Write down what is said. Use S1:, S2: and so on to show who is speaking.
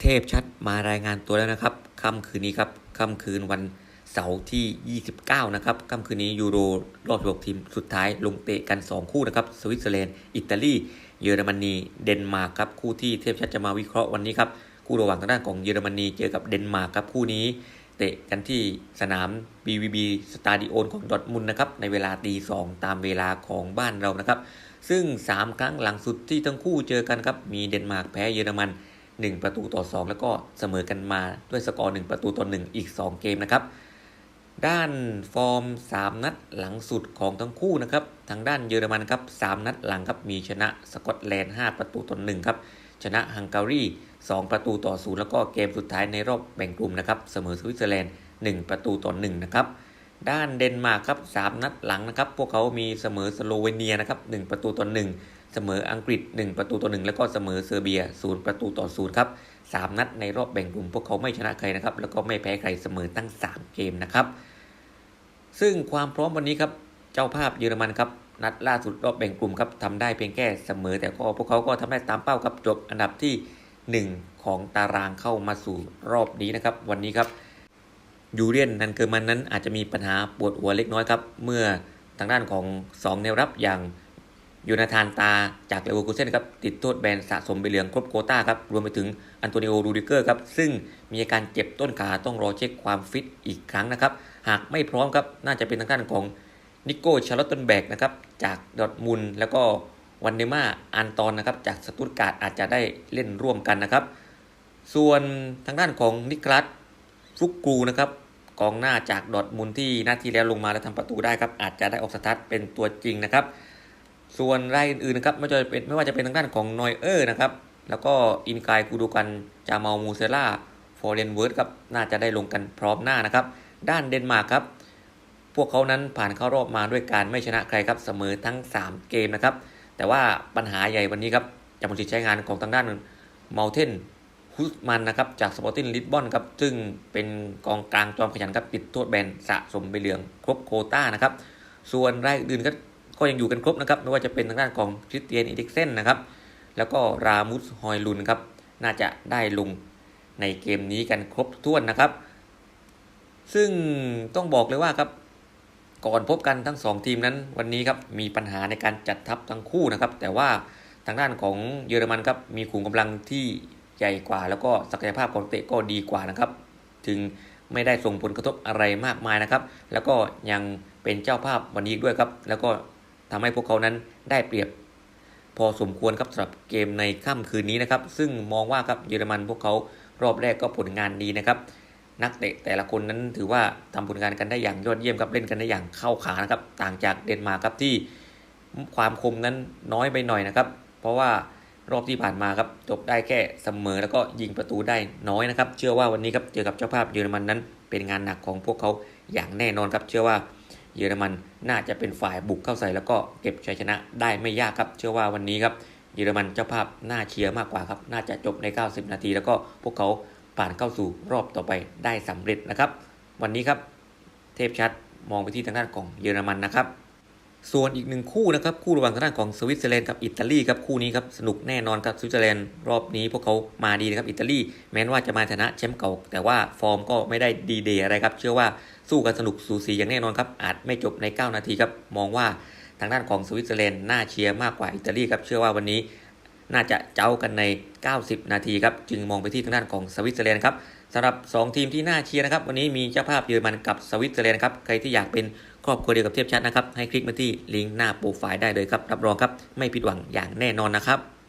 S1: เทพชัดมารายงานตัวแล้วนะครับค่ำคืนนี้ครับค่ำคืนวันเสาร์ที่ 29 นะครับค่ำคืนนี้ยูโรรอบ16ทีมสุดท้ายลงเตะกัน 2 คู่นะครับ สวิตเซอร์แลนด์ อิตาลี เยอรมนี เดนมาร์กครับ คู่ที่เทพชัดจะมาวิเคราะห์วันนี้ครับ คู่ระหว่างทางด้านของเยอรมนีเจอกับเดนมาร์กครับ คู่นี้ เตะกันที่สนาม BVB สตาดิโอนของดอทมุนนะครับ ในเวลาตีสองตามเวลาของบ้านเรานะครับ ซึ่ง 3 ครั้งหลังสุดที่ทั้งคู่เจอกันครับ มีเดนมาร์กแพ้เยอรมัน 1 ประตูต่อ 2 แล้วก็เสมอกันมาด้วยสกอร์ 1 ประตูต่อ 1 อีก 2 เกมนะครับ ด้านฟอร์ม 3 นัดหลังสุดของทั้งคู่นะครับ ทางด้านเยอรมันครับ3นัดหลังครับมีชนะสกอตแลนด์ 5 ประตูต่อ 1 ครับ ชนะฮังการี 2 ประตูต่อ 0 แล้วก็เกมสุดท้ายในรอบแบ่งกลุ่มนะครับ เสมอสวิตเซอร์แลนด์ 1 ประตูต่อ 1 นะครับ ด้านเดนมาร์กครับ3นัดหลังนะครับ พวกเขามีเสมอสโลเวเนียนะครับ1ประตูต่อ1เสมออังกฤษ 1 ประตูต่อ1แล้วก็เสมอเซอร์เบีย0ประตูต่อ0ครับ3นัดในรอบแบ่งกลุ่ม พวกเขาไม่ชนะใครนะครับ แล้วก็ไม่แพ้ใครเสมอตั้ง 3 เกมนะครับ ซึ่งความพร้อมวันนี้ครับเจ้าภาพเยอรมันครับนัดล่าสุดรอบแบ่งกลุ่มครับทำได้เพียงแค่เสมอ แต่ก็พวกเขาก็ทำได้ตามเป้าครับจบอันดับที่ 1 ของตารางเข้ามาสู่รอบนี้นะครับ วันนี้ครับ ยูเรียนนันเกิร์มันนั้นอาจจะมีปัญหาปวดหัวเล็กน้อยครับ เมื่อทางด้านของ 2 แนวรับอย่างยูนาธานตาจากเลเวอร์คูเซนครับติดโทษแบนสะสมใบเหลืองครบโควต้าครับรวมไปถึงอันโตนิโอรูดิเกอร์ครับซึ่งมีอาการเจ็บต้นขาต้องรอเช็คความฟิตอีกครั้งนะครับ หากไม่พร้อมครับน่าจะเป็นทางด้านของนิโก้ชาร์ลตเทนแบกนะครับจากดอทมุนแล้วก็วันเดมาอันตอนนะครับจากสตุตการ์ดอาจจะได้เล่นร่วมกันนะครับ ส่วนทางด้านของนิคลัส ฟลุกกูนะครับกองหน้าจากดอทมุนที่หน้าที่แล้วลงมาแล้วทำประตูได้ครับอาจจะได้ออกสตาร์ทเป็นตัวจริงนะครับ ส่วนรายอื่นๆนะครับไม่ว่าจะเป็นไม่ว่าจะเป็นทางด้านของนอยเออร์นะครับแล้วก็อินกายกูดูกันจามาลมูเซล่าฟอร์เรนเวิร์ดครับน่าจะได้ลงกันพร้อมหน้านะครับ ด้านเดนมาร์กครับ พวกเขานั้นผ่านเข้ารอบมาด้วยการไม่ชนะใครครับเสมอทั้ง 3 เกมนะครับ แต่ว่าปัญหาใหญ่วันนี้ครับจากผลสิทธิ์ใช้งานของทางด้านเมลเทน ฮุสมันนะครับจากสปอร์ติ้งลิสบอนครับซึ่งเป็นกองกลางจอมขยันครับปิดโทษแบนสะสมใบเหลืองครบโคต้านะครับส่วนรายอื่นก็ก็ยังอยู่กันครบนะครับไม่ว่าจะเป็นทางด้านของคริสเตียนอีดิกเซนนะครับแล้วก็รามุสฮอยลุนครับน่าจะได้ลงในเกมนี้กันครบถ้วนนะครับ ซึ่งต้องบอกเลยว่าครับก่อนพบกันทั้ง 2 ทีมนั้นวันนี้ครับมีปัญหาในการจัดทัพทั้งคู่นะครับ แต่ว่าทางด้านของเยอรมันครับมีขุมกำลังที่ ใหญ่กว่า แล้วก็ศักยภาพของเตะก็ดีกว่านะครับถึงไม่ได้ส่งผลกระทบอะไรมากมายนะครับ แล้วก็ยังเป็นเจ้าภาพวันนี้ด้วยครับ แล้วก็ทำให้พวกเขานั้นได้เปรียบ พอสมควรครับสำหรับเกมในค่ำคืนนี้นะครับ ซึ่งมองว่าครับเยอรมันพวกเขารอบแรกก็ผลงานดีนะครับ นักเตะแต่ละคนนั้นถือว่าทำผลงานกันได้อย่างยอดเยี่ยมครับเล่นกันได้อย่างเข้าขานะครับ ต่างจากเดนมาร์กครับที่ความคมนั้นน้อยไปหน่อยนะครับ เพราะว่า รอบที่ผ่านมาครับจบได้แค่เสมอแล้วก็ยิงประตูได้น้อยนะครับ เชื่อว่าวันนี้ครับเจอกับเจ้าภาพเยอรมันนั้น เป็นงานหนักของพวกเขาอย่างแน่นอนครับ เชื่อว่าเยอรมันน่าจะเป็นฝ่ายบุกเข้าใส่แล้วก็เก็บชัยชนะได้ไม่ยากครับ เชื่อว่าวันนี้ครับเยอรมันเจ้าภาพน่าเชียร์มากกว่าครับ น่าจะจบใน 90 นาที แล้วก็พวกเขาผ่านเข้าสู่รอบต่อไปได้สำเร็จนะครับ วันนี้ครับ เทพชัดมองไปที่ทางด้านของเยอรมันนะครับ ส่วนอีกหนึ่งคู่นะครับ คู่ระหว่างทางด้านของสวิตเซอร์แลนด์กับอิตาลีครับคู่นี้ครับสนุกแน่นอนครับสวิตเซอร์แลนด์รอบนี้พวกเขามาดีนะครับอิตาลีแม้ว่าจะมาชนะแชมป์เก่า แต่ว่าฟอร์มก็ไม่ได้ดีเดย์อะไรครับ เชื่อว่าสู้กันสนุกสูสีอย่างแน่นอนครับอาจไม่จบใน 9 นาทีครับมองว่าทางด้านของสวิตเซอร์แลนด์น่าเชียร์มากกว่าอิตาลีครับเชื่อว่าวันนี้น่าจะเจ้ากันใน 90 นาทีครับจึงมองไปที่ทางด้านของสวิตเซอร์แลนด์ครับ สำหรับ 2 ทีมที่น่าเชียร์นะครับ วันนี้มีเจ้าภาพเยอรมันกับสวิตเซอร์แลนด์ครับ ใครที่อยากเป็นครอบครัวเดียวกับเทียบชัดนะครับ ให้คลิกมาที่ลิงก์หน้าโปรไฟล์ได้เลยครับ รับรองครับ ไม่ผิดหวังอย่างแน่นอนนะครับ